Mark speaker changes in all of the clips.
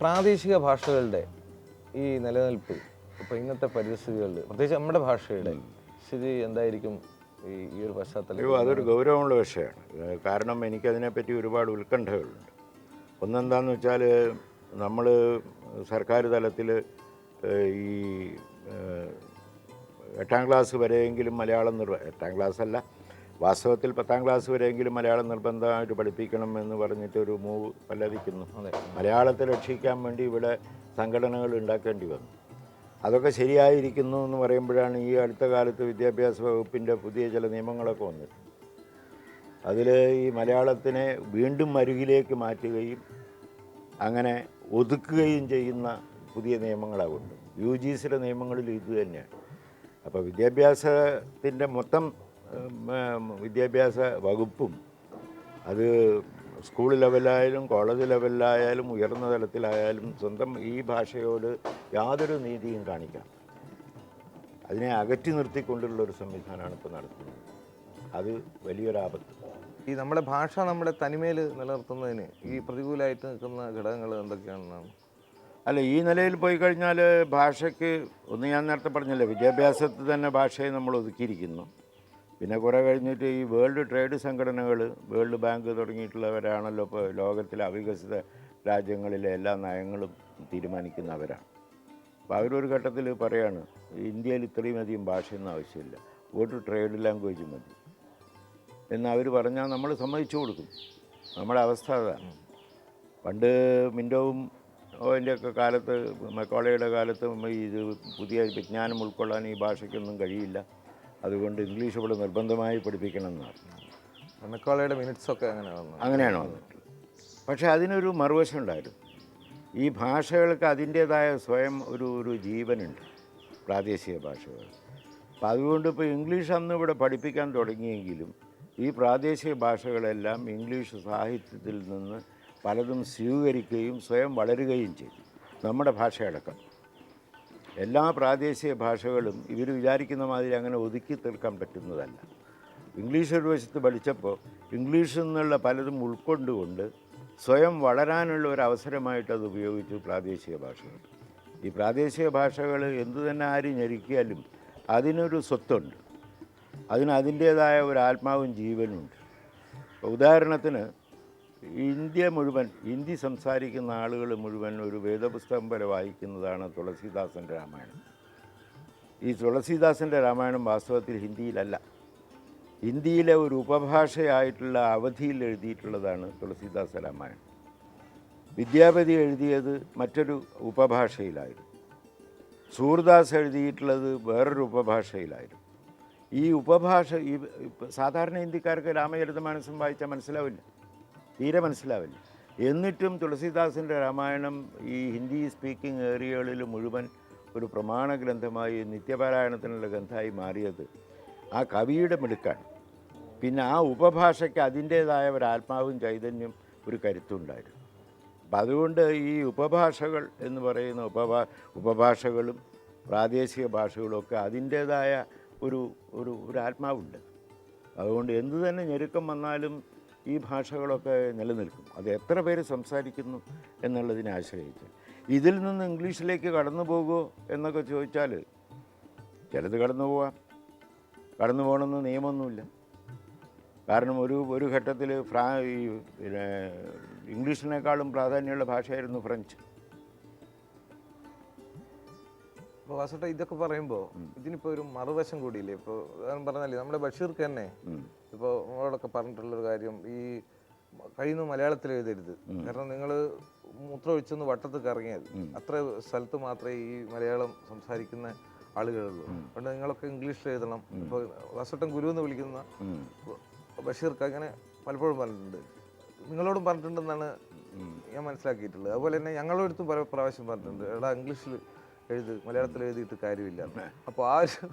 Speaker 1: പ്രാദേശിക ഭാഷകളുടെ ഈ നിലനിൽപ്പ് ഇപ്പോൾ ഇന്നത്തെ പരിസ്ഥിതികളിൽ പ്രത്യേകിച്ച് നമ്മുടെ ഭാഷയുടെ സ്ഥിതി എന്തായിരിക്കും ഈ ഈ ഒരു
Speaker 2: അയ്യോ അതൊരു ഗൗരവമുള്ള വിഷയമാണ്. കാരണം എനിക്കതിനെപ്പറ്റി ഒരുപാട് ഉത്കണ്ഠകളുണ്ട്. ഒന്നെന്താന്ന് വെച്ചാൽ നമ്മൾ സർക്കാർ തലത്തിൽ ഈ എട്ടാം ക്ലാസ് വരെയെങ്കിലും മലയാളം നിർവ എട്ടാം ക്ലാസ് അല്ല വാസ്തവത്തിൽ പത്താം ക്ലാസ് വരെയെങ്കിലും മലയാളം നിർബന്ധമായിട്ട് പഠിപ്പിക്കണം എന്ന് പറഞ്ഞിട്ട് ഒരു മൂവ് പല്ലതിക്കുന്നു മലയാളത്തെ രക്ഷിക്കാൻ വേണ്ടി ഇവിടെ സംഘടനകൾ ഉണ്ടാക്കേണ്ടി വന്നു. അതൊക്കെ ശരിയായിരിക്കുന്നു എന്ന് പറയുമ്പോഴാണ് ഈ അടുത്ത കാലത്ത് വിദ്യാഭ്യാസ വകുപ്പിന്റെ പുതിയ ചില നിയമങ്ങളൊക്കെ വന്നത്. അതിൽ ഈ മലയാളത്തിനെ വീണ്ടും അരുകിലേക്ക് മാറ്റുകയും അങ്ങനെ ഒതുക്കുകയും ചെയ്യുന്ന പുതിയ നിയമങ്ങളാകുണ്ട് യു ജി സിയുടെ നിയമങ്ങളിൽ ഇത് തന്നെയാണ്. അപ്പോൾ വിദ്യാഭ്യാസത്തിന്റെ മൊത്തം വിദ്യാഭ്യാസ വകുപ്പും. അത് സ്കൂൾ ലെവലായാലും കോളേജ് ലെവലിലായാലും ഉയർന്ന തലത്തിലായാലും സ്വന്തം ഈ ഭാഷയോട് യാതൊരു നീതിയും കാണിക്കാം. അതിനെ അകറ്റി നിർത്തിക്കൊണ്ടുള്ള ഒരു സംവിധാനമാണ് ഇപ്പോൾ നടത്തുന്നത്. അത് വലിയൊരാപത്ത്
Speaker 1: ഈ നമ്മുടെ ഭാഷ നമ്മുടെ തനിമയിൽ നിലനിർത്തുന്നതിന് ഈ പ്രതികൂലമായിട്ട് നിൽക്കുന്ന ഘടകങ്ങൾ എന്തൊക്കെയാണെന്നാണ്?
Speaker 2: അല്ല ഈ നിലയിൽ പോയി കഴിഞ്ഞാൽ ഭാഷയ്ക്ക് ഒന്ന് ഞാൻ നേരത്തെ പറഞ്ഞല്ലോ വിദ്യാഭ്യാസത്തിൽ തന്നെ ഭാഷയെ നമ്മൾ ഒതുക്കിയിരിക്കുന്നു. പിന്നെ കുറേ കഴിഞ്ഞിട്ട് ഈ വേൾഡ് ട്രേഡ് സംഘടനകൾ വേൾഡ് ബാങ്ക് തുടങ്ങിയിട്ടുള്ളവരാണല്ലോ ഇപ്പോൾ ലോകത്തിലെ അവികസിത രാജ്യങ്ങളിലെ എല്ലാ നയങ്ങളും തീരുമാനിക്കുന്നവരാണ്. അപ്പോൾ അവരൊരു ഘട്ടത്തിൽ പറയാണ് ഇന്ത്യയിൽ ഇത്രയും അധികം ഭാഷയൊന്നും ആവശ്യമില്ല. ഒരു ട്രേഡ് ലാംഗ്വേജ് മതി. എന്ന് അവർ പറഞ്ഞാൽ നമ്മൾ സമ്മതിച്ചു കൊടുക്കും. നമ്മുടെ അവസ്ഥ അതാണ്. പണ്ട് മിൻഡോവും അതിന്റെയൊക്കെ കാലത്ത് മെക്കോളയുടെ കാലത്ത് ഇത് പുതിയ വിജ്ഞാനം ഉൾക്കൊള്ളാൻ ഈ ഭാഷയ്ക്കൊന്നും കഴിയില്ല. അതുകൊണ്ട് ഇംഗ്ലീഷ് ഇവിടെ നിർബന്ധമായി പഠിപ്പിക്കണം എന്ന് പറഞ്ഞു
Speaker 1: മെക്കോളയുടെ മിനിറ്റ്സ് ഒക്കെ അങ്ങനെ വന്നു.
Speaker 2: അങ്ങനെയാണ് വന്നിട്ടുള്ളത്. പക്ഷേ അതിനൊരു മറുവശം ഉണ്ടായിരുന്നു. ഈ ഭാഷകൾക്ക് അതിന്റേതായ സ്വയം ഒരു ഒരു ജീവനുണ്ട് പ്രാദേശിക ഭാഷകൾ. അപ്പം അതുകൊണ്ട് ഇപ്പോൾ ഇംഗ്ലീഷ് അന്ന് ഇവിടെ പഠിപ്പിക്കാൻ തുടങ്ങിയെങ്കിലും ഈ പ്രാദേശിക ഭാഷകളെല്ലാം ഇംഗ്ലീഷ് സാഹിത്യത്തിൽ നിന്ന് പലതും സ്വീകരിക്കുകയും സ്വയം വളരുകയും ചെയ്തു. നമ്മുടെ ഭാഷയടക്കം. എല്ലാ പ്രാദേശിക ഭാഷകളും ഇവർ വിചാരിക്കുന്ന മാതിരി അങ്ങനെ ഒതുക്കി തീർക്കാൻ പറ്റുന്നതല്ല. ഇംഗ്ലീഷ് ഒരു വശത്ത് പഠിച്ചപ്പോൾ ഇംഗ്ലീഷിൽ നിന്നുള്ള പലതും ഉൾക്കൊണ്ടുകൊണ്ട് സ്വയം വളരാനുള്ള ഒരു അവസരമായിട്ട് അത് ഉപയോഗിച്ചു പ്രാദേശിക ഭാഷകൾ. ഈ പ്രാദേശിക ഭാഷകൾ എന്തു തന്നെ ആര് ഞെരുക്കിയാലും അതിനൊരു സ്വത്തുണ്ട്. അതിന് അതിന്റേതായ ഒരു ആത്മാവും ജീവനുണ്ട്. ഉദാഹരണത്തിന് ഇന്ത്യ മുഴുവൻ ഹിന്ദി സംസാരിക്കുന്ന ആളുകൾ മുഴുവൻ ഒരു വേദപുസ്തകം പോലെ വായിക്കുന്നതാണ് തുളസീദാസന്റെ രാമായണം. ഈ തുളസീദാസന്റെ രാമായണം വാസ്തവത്തിൽ ഹിന്ദിയിലല്ല. ഹിന്ദിയിലെ ഒരു ഉപഭാഷയായിട്ടുള്ള അവധിയിൽ എഴുതിയിട്ടുള്ളതാണ് തുളസീദാസ രാമായണം. വിദ്യാപതി എഴുതിയത് മറ്റൊരു ഉപഭാഷയിലായിരുന്നു. സൂർദാസ് എഴുതിയിട്ടുള്ളത് വേറൊരു ഉപഭാഷയിലായിരുന്നു. ഈ ഉപഭാഷ ഈ സാധാരണ ഹിന്ദിക്കാർക്ക് രാമചരിതമാനസം വായിച്ചാൽ മനസ്സിലാവില്ല. തീരെ മനസ്സിലാവില്ല. എന്നിട്ടും തുളസീദാസിന്റെ രാമായണം ഈ ഹിന്ദി സ്പീക്കിംഗ് ഏരിയകളിൽ മുഴുവൻ ഒരു പ്രമാണ ഗ്രന്ഥമായി നിത്യപാരായണത്തിനുള്ള ഗ്രന്ഥമായി മാറിയത് ആ കവിയുടെ മിടുക്കാണ്. പിന്നെ ആ ഉപഭാഷയ്ക്ക് അതിന്റേതായ ഒരു ആത്മാവും ചൈതന്യം ഒരു കരുത്തുണ്ടായിരുന്നു. അപ്പം അതുകൊണ്ട് ഈ ഉപഭാഷകൾ എന്ന് പറയുന്ന ഉപഭാ ഉപഭാഷകളും പ്രാദേശിക ഭാഷകളൊക്കെ അതിന്റേതായ ഒരു ഒരു ഒരു ആത്മാവുണ്ട്. അതുകൊണ്ട് എന്തു തന്നെ ഞെരുക്കം വന്നാലും ഈ ഭാഷകളൊക്കെ നിലനിൽക്കും. അത് എത്ര പേര് സംസാരിക്കുന്നു എന്നുള്ളതിനെ ആശ്രയിച്ച്. ഇതിൽ നിന്ന് ഇംഗ്ലീഷിലേക്ക് കടന്നു പോകുമോ എന്നൊക്കെ ചോദിച്ചാൽ ചിലത് കടന്നു പോവാം. കടന്നു പോകണമെന്ന് നിയമമൊന്നുമില്ല. കാരണം ഒരു ഒരു ഘട്ടത്തിൽ ഫ്രാ ഈ പിന്നെ ഇംഗ്ലീഷിനേക്കാളും പ്രാധാന്യമുള്ള ഭാഷയായിരുന്നു ഫ്രഞ്ച്.
Speaker 1: അപ്പോൾ വാസുട്ട ഇതൊക്കെ പറയുമ്പോൾ ഇതിനിപ്പോൾ ഒരു മറുവശം കൂടിയില്ലേ? ഇപ്പോൾ പറഞ്ഞാലേ നമ്മുടെ ബഷീർക്ക് തന്നെ. ഇപ്പോൾ നിങ്ങളോടൊക്കെ പറഞ്ഞിട്ടുള്ളൊരു കാര്യം ഈ കഴിയുന്ന മലയാളത്തിൽ എഴുതരുത്. കാരണം നിങ്ങൾ മൂത്രമൊഴിച്ചൊന്ന് വട്ടത്ത് കറങ്ങിയത് അത്ര സ്ഥലത്ത് മാത്രമേ ഈ മലയാളം സംസാരിക്കുന്ന ആളുകളുള്ളൂ. അതുകൊണ്ട് നിങ്ങളൊക്കെ ഇംഗ്ലീഷിൽ എഴുതണം. ഇപ്പോൾ വസട്ടൻ ഗുരു എന്ന് വിളിക്കുന്ന. ബഷീർക്ക് അങ്ങനെ പലപ്പോഴും പറഞ്ഞിട്ടുണ്ട്. നിങ്ങളോടും പറഞ്ഞിട്ടുണ്ടെന്നാണ് ഞാൻ മനസ്സിലാക്കിയിട്ടുള്ളത്. അതുപോലെ തന്നെ ഞങ്ങളുടെ അടുത്തും പല പ്രാവശ്യം പറഞ്ഞിട്ടുണ്ട്. എടാ ഇംഗ്ലീഷിൽ എഴുതി മലയാളത്തിൽ എഴുതിയിട്ട് കാര്യമില്ല. അപ്പോൾ ആ ഒരു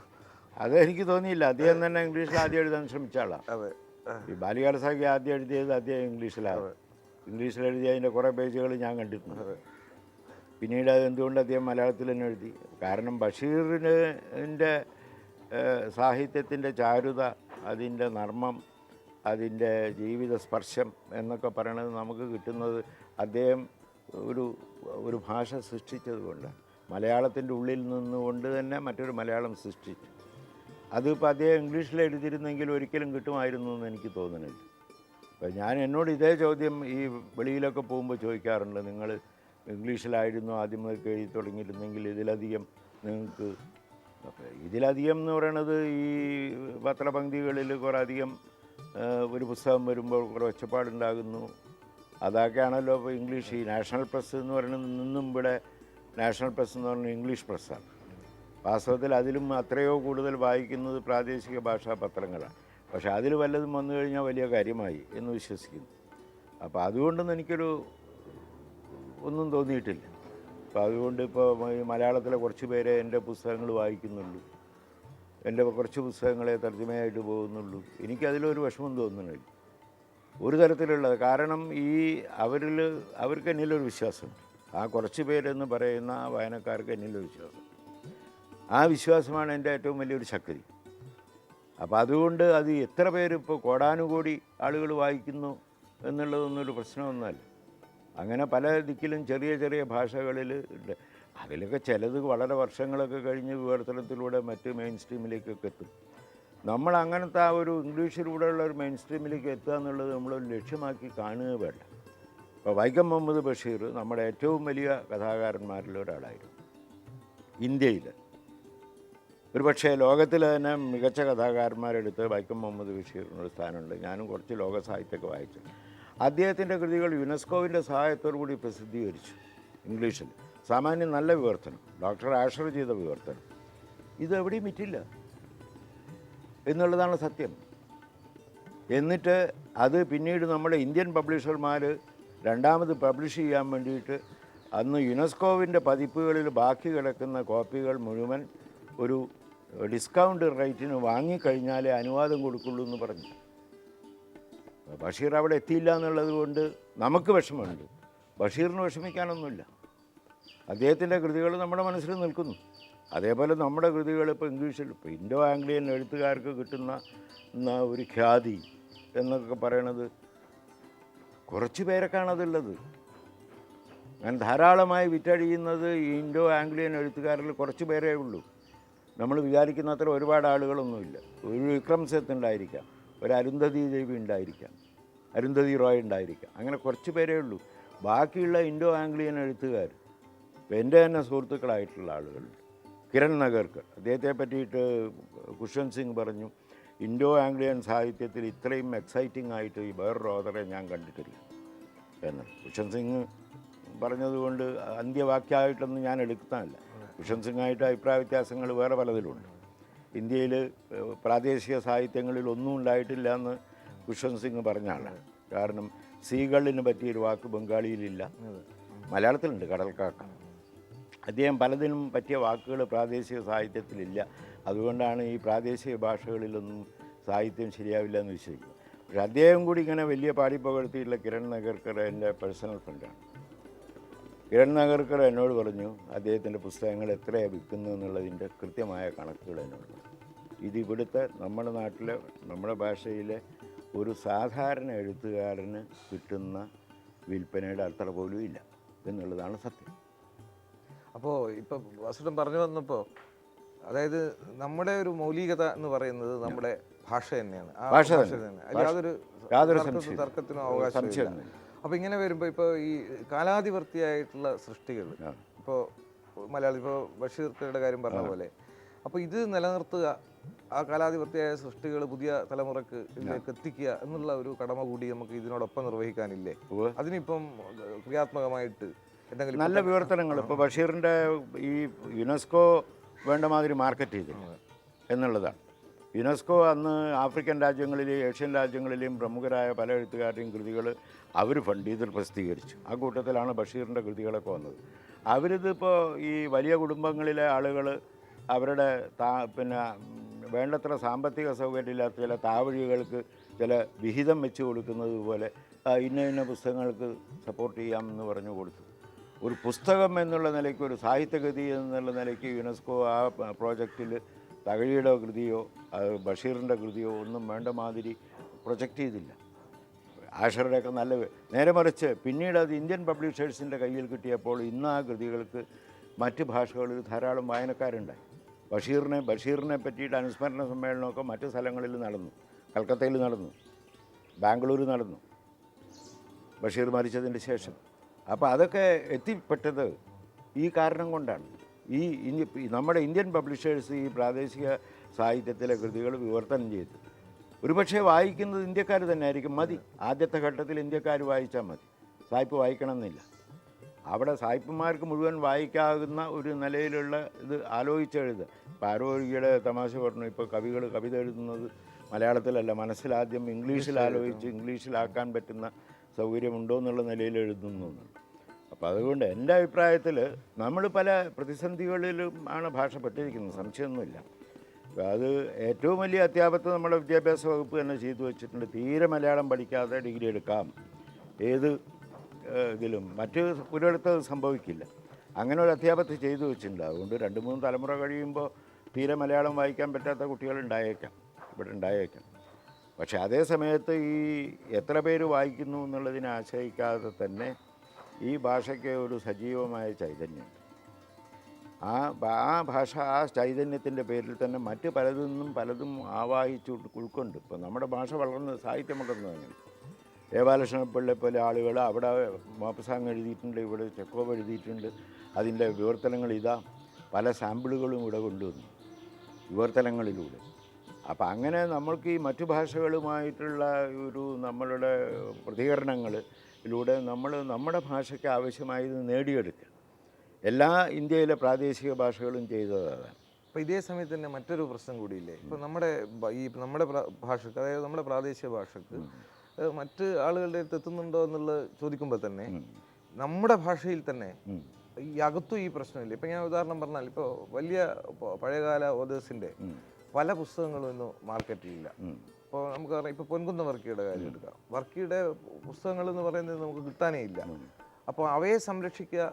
Speaker 2: അത് എനിക്ക് തോന്നിയില്ല. അദ്ദേഹം തന്നെ ഇംഗ്ലീഷിൽ ആദ്യം എഴുതാൻ ശ്രമിച്ച ആളാണ്
Speaker 1: അതെ. ആ,
Speaker 2: ഈ ബാലികാല സാഹിത്യം ആദ്യം എഴുതിയത് അദ്ദേഹം ഇംഗ്ലീഷിലാണ്. ഇംഗ്ലീഷിൽ എഴുതിയ അതിന്റെ കുറേ പേജുകൾ ഞാൻ കണ്ടിട്ടുണ്ട്. പിന്നീട് അത് എന്തുകൊണ്ട് അദ്ദേഹം മലയാളത്തിൽ തന്നെ എഴുതി? കാരണം ബഷീറിന്റെ സാഹിത്യത്തിന്റെ ചാരുത അതിന്റെ നർമ്മം അതിന്റെ ജീവിത സ്പർശം എന്നൊക്കെ പറയണത് നമുക്ക് കിട്ടുന്നത് അദ്ദേഹം ഒരു ഒരു ഭാഷ സൃഷ്ടിച്ചത് കൊണ്ടാണ് മലയാളത്തിന്റെ ഉള്ളിൽ നിന്നുകൊണ്ട് തന്നെ മറ്റൊരു മലയാളം സൃഷ്ടിച്ചു. അതിപ്പോൾ അദ്ദേഹം ഇംഗ്ലീഷിൽ എഴുതിയിരുന്നെങ്കിൽ ഒരിക്കലും കിട്ടുമായിരുന്നു എന്ന് എനിക്ക് തോന്നുന്നില്ല. അപ്പോൾ ഞാൻ എന്നോട് ഇതേ ചോദ്യം ഈ വെളിയിലൊക്കെ പോകുമ്പോൾ ചോദിക്കാറുണ്ട്. നിങ്ങൾ ഇംഗ്ലീഷിലായിരുന്നു ആദ്യമൊക്കെ എഴുതി തുടങ്ങിയിരുന്നെങ്കിൽ ഇതിലധികം നിങ്ങൾക്ക് ഇതിലധികം എന്ന് പറയണത് ഈ പത്രപങ്ക്തികളിൽ കുറേ അധികം ഒരു പുസ്തകം വരുമ്പോൾ കുറേ ഒച്ചപ്പാടുണ്ടാകുന്നു. അതൊക്കെയാണല്ലോ ഇപ്പോൾ ഇംഗ്ലീഷ് ഈ നാഷണൽ പ്രസ് എന്ന് പറയുന്നത് നിന്നും ഇവിടെ നാഷണൽ പ്രസ് എന്ന് പറയുന്നത് ഇംഗ്ലീഷ് പ്രസ്സാണ്. വാസ്തവത്തിൽ അതിലും അത്രയോ കൂടുതൽ വായിക്കുന്നത് പ്രാദേശിക ഭാഷാ പത്രങ്ങളാണ്. പക്ഷേ അതിൽ വല്ലതും വന്നു കഴിഞ്ഞാൽ വലിയ കാര്യമായി എന്ന് വിശ്വസിക്കുന്നു. അപ്പോൾ അതുകൊണ്ടൊന്നും എനിക്കൊരു ഒന്നും തോന്നിയിട്ടില്ല. അപ്പോൾ അതുകൊണ്ട് ഇപ്പോൾ ഈ മലയാളത്തിലെ കുറച്ച് പേരെ എന്റെ പുസ്തകങ്ങൾ വായിക്കുന്നുള്ളൂ. എന്റെ കുറച്ച് പുസ്തകങ്ങളെ തർജമയായിട്ട് പോകുന്നുള്ളൂ. എനിക്കതിലൊരു വിഷമം തോന്നുന്നില്ല. ഒരു തരത്തിലുള്ളത് കാരണം ഈ അവരിൽ അവർക്ക് എന്നിലൊരു വിശ്വാസമുണ്ട്. ആ കുറച്ച് പേരെന്ന് പറയുന്ന വായനക്കാർക്ക് എന്നിലൊരു വിശ്വാസം. ആ വിശ്വാസമാണ് എന്റെ ഏറ്റവും വലിയൊരു ശക്തി. അപ്പോൾ അതുകൊണ്ട് അത് എത്ര പേര് ഇപ്പോൾ കോടാനുകോടി ആളുകൾ വായിക്കുന്നു എന്നുള്ളതൊന്നും ഒരു പ്രശ്നമൊന്നുമല്ല. അങ്ങനെ പല ദിക്കിലും ചെറിയ ചെറിയ ഭാഷകളിൽ ഉണ്ട് അതിലൊക്കെ ചിലത് വളരെ വർഷങ്ങളൊക്കെ കഴിഞ്ഞ് വിവർത്തനത്തിലൂടെ മറ്റ് മെയിൻ സ്ട്രീമിലേക്കൊക്കെ എത്തും. നമ്മൾ അങ്ങനത്തെ ആ ഒരു ഇംഗ്ലീഷിലൂടെയുള്ള ഒരു മെയിൻ സ്ട്രീമിലേക്ക് എത്തുക എന്നുള്ളത് നമ്മൾ ലക്ഷ്യമാക്കി കാണുക വേണ്ട. ഇപ്പോൾ വൈക്കം മുഹമ്മദ് ബഷീർ നമ്മുടെ ഏറ്റവും വലിയ കഥാകാരന്മാരിൽ ഒരാളായിരുന്നു. ഇന്ത്യയിൽ ഒരു പക്ഷേ ലോകത്തിൽ തന്നെ മികച്ച കഥാകാരന്മാരെടുത്ത് വൈക്കം മുഹമ്മദ് ബഷീറിനൊരു സ്ഥാനമുണ്ട്. ഞാനും കുറച്ച് ലോക സാഹിത്യമൊക്കെ വായിച്ചു. അദ്ദേഹത്തിന്റെ കൃതികൾ യുനെസ്കോവിന്റെ സഹായത്തോടു കൂടി പ്രസിദ്ധീകരിച്ചു ഇംഗ്ലീഷിൽ. സാമാന്യം നല്ല വിവർത്തനം ഡോക്ടർ ആഷർ ചെയ്ത വിവർത്തനം. ഇത് എവിടെയും വിറ്റില്ല എന്നുള്ളതാണ് സത്യം. എന്നിട്ട് അത് പിന്നീട് നമ്മുടെ ഇന്ത്യൻ പബ്ലിഷർമാർ രണ്ടാമത് പബ്ലിഷ് ചെയ്യാൻ വേണ്ടിയിട്ട് അന്ന് യുനെസ്കോവിന്റെ പതിപ്പുകളിൽ ബാക്കി കിടക്കുന്ന കോപ്പികൾ മുഴുവൻ ഒരു ഡിസ്കൗണ്ട് റേറ്റിന് വാങ്ങിക്കഴിഞ്ഞാലേ അനുവാദം കൊടുക്കുള്ളൂ എന്ന് പറഞ്ഞു. ബഷീർ അവിടെ എത്തിയില്ല എന്നുള്ളത് കൊണ്ട് നമുക്ക് വിഷമമുണ്ട്. ബഷീറിന് വിഷമിക്കാനൊന്നുമില്ല. അദ്ദേഹത്തിന്റെ കൃതികൾ നമ്മുടെ മനസ്സിൽ നിൽക്കുന്നു. അതേപോലെ നമ്മുടെ കൃതികൾ ഇപ്പോൾ ഇംഗ്ലീഷിൽ ഇപ്പോൾ ഇൻഡോ ആംഗ്ലിയൻ എഴുത്തുകാർക്ക് കിട്ടുന്ന ഒരു ഖ്യാതി എന്നൊക്കെ പറയണത് കുറച്ച് പേരൊക്കെയാണ് അതുള്ളത് ഞാൻ ധാരാളമായി വിറ്റഴിയുന്നത് ഇൻഡോ ആംഗ്ലിയൻ എഴുത്തുകാരിൽ കുറച്ച് പേരേ ഉള്ളൂ. നമ്മൾ വിചാരിക്കുന്ന അത്ര ഒരുപാട് ആളുകളൊന്നുമില്ല. ഒരു വിക്രം സെത്ത് ഉണ്ടായിരിക്കാം ഒരു അരുന്ധതി ദേവി ഉണ്ടായിരിക്കാം അരുന്ധതി റോയ് ഉണ്ടായിരിക്കാം അങ്ങനെ കുറച്ച് പേരേ ഉള്ളൂ. ബാക്കിയുള്ള ഇൻഡോ ആംഗ്ലിയൻ എഴുത്തുകാർ എന്റെ തന്നെ സുഹൃത്തുക്കളായിട്ടുള്ള ആളുകളുണ്ട് കിരൺ നഗർക്കർ അദ്ദേഹത്തെ പറ്റിയിട്ട് കുഷൻ സിംഗ് പറഞ്ഞു ഇൻഡോ ആംഗ്ലിയൻ സാഹിത്യത്തിൽ ഇത്രയും എക്സൈറ്റിംഗ് ആയിട്ട് ഈ വേറൊരു ഓതറെ ഞാൻ കണ്ടിട്ടില്ല. എന്ന്. കുഷൻ സിംഗ് പറഞ്ഞതുകൊണ്ട് അന്ത്യവാക്യമായിട്ടൊന്നും ഞാൻ എടുക്കുന്നതല്ല കുഷൻ സിംഗായിട്ട് അഭിപ്രായ വ്യത്യാസങ്ങൾ വേറെ പലതിലുണ്ട്. ഇന്ത്യയിൽ പ്രാദേശിക സാഹിത്യങ്ങളിൽ ഒന്നും ഉണ്ടായിട്ടില്ല എന്ന് കുഷൻ സിംഗ് പറഞ്ഞാണ്. കാരണം സീകളിന് പറ്റിയൊരു വാക്ക് ബംഗാളിയിലില്ല. മലയാളത്തിലുണ്ട് കടൽക്കാക്ക. അദ്ദേഹം പലതിനും പറ്റിയ വാക്കുകൾ പ്രാദേശിക സാഹിത്യത്തിലില്ല. അതുകൊണ്ടാണ് ഈ പ്രാദേശിക ഭാഷകളിലൊന്നും സാഹിത്യം ശരിയാവില്ല എന്ന് വിശ്വസിക്കുന്നത്. പക്ഷേ അദ്ദേഹം കൂടി ഇങ്ങനെ വലിയ പാടിപ്പകർത്തിയിട്ടുള്ള കിരൺ നഗർക്കർ എന്റെ പേഴ്സണൽ ഫ്രണ്ടാണ് കിരൺ നഗർക്കർ എന്നോട് പറഞ്ഞു അദ്ദേഹത്തിന്റെ പുസ്തകങ്ങൾ എത്രയാണ് വിൽക്കുന്നു എന്നുള്ളതിന്റെ കൃത്യമായ കണക്കുകൾ എന്നോട് പറഞ്ഞു. ഇത് ഇവിടുത്തെ നമ്മുടെ നാട്ടിലെ നമ്മുടെ ഭാഷയിലെ ഒരു സാധാരണ എഴുത്തുകാരന് കിട്ടുന്ന വിൽപ്പനയുടെ അത്ര പോലും ഇല്ല എന്നുള്ളതാണ് സത്യം.
Speaker 1: അപ്പോൾ ഇപ്പം വസുടം പറഞ്ഞു വന്നപ്പോൾ അതായത് നമ്മുടെ ഒരു മൗലികത എന്ന് പറയുന്നത് നമ്മുടെ ഭാഷ തന്നെയാണ്.
Speaker 2: ഭാഷ
Speaker 1: തന്നെയാണ്.
Speaker 2: തന്നെ.
Speaker 1: യാതൊരു തർക്കത്തിനും- അവകാശമില്ല
Speaker 2: സംശയമൊന്നുമില്ല.
Speaker 1: അപ്പോൾ ഇങ്ങനെ വരുമ്പോൾ ഇപ്പോൾ ഈ കാലാതിവർത്തിയായിട്ടുള്ള സൃഷ്ടികൾ
Speaker 2: ഇപ്പോ
Speaker 1: ഇപ്പോൾ മലയാളി ഇപ്പോൾ ബഷീർക്കയുടെ കാര്യം പറഞ്ഞ പോലെ അപ്പോൾ ഇത് നിലനിർത്തുക ആ കാലാധിപത്യമായ സൃഷ്ടികൾ പുതിയ തലമുറയ്ക്ക് ഇതിലേക്ക് എത്തിക്കുക എന്നുള്ള ഒരു കടമ കൂടി നമുക്ക് ഇതിനോടൊപ്പം നിർവഹിക്കാനില്ലേ. അതിനിപ്പം ക്രിയാത്മകമായിട്ട് എന്തെങ്കിലും
Speaker 2: നല്ല വിവർത്തനങ്ങൾ. ഇപ്പോൾ ബഷീറിന്റെ ഈ യുനെസ്കോ വേണ്ട മാതിരി മാർക്കറ്റ് ചെയ്തിട്ടുണ്ട് എന്നുള്ളതാണ്. യുനെസ്കോ അന്ന് ആഫ്രിക്കൻ രാജ്യങ്ങളിലെയും ഏഷ്യൻ രാജ്യങ്ങളിലെയും പ്രമുഖരായ പല എഴുത്തുകാരുടെയും കൃതികൾ അവർ ഫണ്ട് ചെയ്തിട്ട് പ്രസിദ്ധീകരിച്ചു. ആ കൂട്ടത്തിലാണ് ബഷീറിന്റെ കൃതികളൊക്കെ വന്നത്. അവരിതിപ്പോൾ ഈ വലിയ കുടുംബങ്ങളിലെ ആളുകൾ അവരുടെ താ പിന്നെ വേണ്ടത്ര സാമ്പത്തിക സൗകര്യമില്ലാത്ത ചില താവഴികൾക്ക് ചില വിഹിതം വെച്ച് കൊടുക്കുന്നത് പോലെ ഇന്ന ഇന്ന പുസ്തകങ്ങൾക്ക് സപ്പോർട്ട് ചെയ്യാമെന്ന് പറഞ്ഞു കൊടുത്തു. ഒരു പുസ്തകം എന്നുള്ള നിലയ്ക്ക് ഒരു സാഹിത്യഗതി എന്നുള്ള നിലയ്ക്ക് യുനെസ്കോ ആ പ്രോജക്റ്റിൽ തകഴിയുടെ കൃതിയോ അത് ബഷീറിന്റെ കൃതിയോ ഒന്നും വേണ്ട മാതിരി പ്രൊജക്റ്റ് ചെയ്തില്ല. ആഷറുടെയൊക്കെ നല്ല നേരെ മറിച്ച് പിന്നീട് അത് ഇന്ത്യൻ പബ്ലിഷേഴ്സിന്റെ കയ്യിൽ കിട്ടിയപ്പോൾ ഇന്ന് ആ കൃതികൾക്ക് മറ്റ് ഭാഷകളിൽ ധാരാളം വായനക്കാരുണ്ടായി. ബഷീറിനെ ബഷീറിനെ പറ്റിയിട്ട് അനുസ്മരണ സമ്മേളനമൊക്കെ മറ്റ് സ്ഥലങ്ങളിൽ നടന്നു. കൽക്കത്തയിൽ നടന്നു. ബാംഗ്ലൂർ നടന്നു. ബഷീർ മരിച്ചതിന് ശേഷം. അപ്പോൾ അതൊക്കെ എത്തിപ്പെട്ടത് ഈ കാരണം കൊണ്ടാണ്. ഈ നമ്മുടെ ഇന്ത്യൻ പബ്ലിഷേഴ്സ് ഈ പ്രാദേശിക സാഹിത്യത്തിലെ കൃതികൾ വിവർത്തനം ചെയ്തു. ഒരുപക്ഷെ വായിക്കുന്നത് ഇന്ത്യക്കാർ തന്നെ ആയിരിക്കും മതി. ആദ്യത്തെ ഘട്ടത്തിൽ ഇന്ത്യക്കാർ വായിച്ചാൽ മതി. സായിപ്പ് വായിക്കണമെന്നില്ല. അവിടെ സായിപ്പന്മാർക്ക് മുഴുവൻ വായിക്കാകുന്ന ഒരു നിലയിലുള്ള ഇത് ആലോചിച്ചെഴുത്. ഇപ്പോൾ ആരോഗ്യയുടെ തമാശ പറഞ്ഞു ഇപ്പോൾ കവികൾ കവിത എഴുതുന്നത് മലയാളത്തിലല്ല. മനസ്സിലാദ്യം ഇംഗ്ലീഷിൽ ആലോചിച്ച് ഇംഗ്ലീഷിലാക്കാൻ പറ്റുന്ന സൗകര്യമുണ്ടോ എന്നുള്ള നിലയിൽ എഴുതുന്നു. അപ്പോൾ അതുകൊണ്ട് എന്റെ അഭിപ്രായത്തിൽ നമ്മൾ പല പ്രതിസന്ധികളിലും ആണ് ഭാഷ പെട്ടിരിക്കുന്നത്. സംശയമൊന്നുമില്ല. അത് ഏറ്റവും വലിയ അത്യാപത്ത് നമ്മുടെ വിദ്യാഭ്യാസ വകുപ്പ് തന്നെ ചെയ്തു വെച്ചിട്ടുണ്ട്. തീരെ മലയാളം പഠിക്കാതെ ഡിഗ്രി എടുക്കാം. ഏത് ഇതിലും മറ്റ് ഒരിടത്ത് സംഭവിക്കില്ല. അങ്ങനെ ഒരു അത്യാപത്ത് ചെയ്തു വെച്ചിട്ടുണ്ട്. അതുകൊണ്ട് രണ്ട് മൂന്ന് തലമുറ കഴിയുമ്പോൾ തീരെ മലയാളം വായിക്കാൻ പറ്റാത്ത കുട്ടികൾ ഉണ്ടായേക്കാം. ഇവിടെ ഉണ്ടായേക്കാം. പക്ഷേ അതേ സമയത്ത് ഈ എത്ര പേര് വായിക്കുന്നു എന്നുള്ളതിനെ ആശ്രയിക്കാതെ തന്നെ ഈ ഭാഷയ്ക്ക് ഒരു സജീവമായ ചൈതന്യം. ആ ആ ഭാഷ ആ ചൈതന്യത്തിന്റെ പേരിൽ തന്നെ മറ്റ് പലതിൽ നിന്നും പലതും ആവാഹിച്ചു ഉൾക്കൊണ്ട് ഇപ്പോൾ നമ്മുടെ ഭാഷ വളർന്ന് സാഹിത്യം വളർന്നു അങ്ങനെ ദേവാലക്ഷ്മണപ്പിള്ളെ പോലെ ആളുകൾ അവിടെ മോപ്പസാങ് എഴുതിയിട്ടുണ്ട് ഇവിടെ ചെക്കോവ് എഴുതിയിട്ടുണ്ട്. അതിന്റെ വിവർത്തനങ്ങൾ ഇതാ പല സാമ്പിളുകളും ഇവിടെ കൊണ്ടുവന്നു. വിവർത്തനങ്ങളിലൂടെ. അപ്പം അങ്ങനെ നമ്മൾക്ക് ഈ മറ്റു ഭാഷകളുമായിട്ടുള്ള ഒരു നമ്മളുടെ പ്രതികരണങ്ങളിലൂടെ നമ്മൾ നമ്മുടെ ഭാഷയ്ക്ക് ആവശ്യമായത് നേടിയെടുക്കുക. എല്ലാ ഇന്ത്യയിലെ പ്രാദേശിക ഭാഷകളും ചെയ്തത് അതാണ്.
Speaker 1: അപ്പോൾ ഇതേ സമയത്ത് തന്നെ മറ്റൊരു പ്രശ്നം കൂടിയില്ലേ? ഇപ്പോൾ നമ്മുടെ ഈ നമ്മുടെ ഭാഷക്ക് അതായത് നമ്മുടെ പ്രാദേശിക ഭാഷക്ക് മറ്റ് ആളുകളുടെ അടുത്ത് എത്തുന്നുണ്ടോ എന്നുള്ളത് ചോദിക്കുമ്പോൾ തന്നെ നമ്മുടെ ഭാഷയിൽ തന്നെ. ഈ അകത്തും ഈ പ്രശ്നമില്ല? ഇപ്പം ഞാൻ ഉദാഹരണം പറഞ്ഞാൽ ഇപ്പോൾ വലിയ പഴയകാല ഓതേഴ്സിന്റെ പല പുസ്തകങ്ങളും ഇന്ന് മാർക്കറ്റിലില്ല ഇപ്പോൾ നമുക്ക് പറയാം ഇപ്പൊ പൊൻകുന്ന വർക്കിയുടെ കാര്യം എടുക്കാം. വർക്കിയുടെ പുസ്തകങ്ങൾ എന്ന് പറയുന്നത് നമുക്ക് കിട്ടാനേ ഇല്ല. അപ്പോൾ അവയെ സംരക്ഷിക്കുക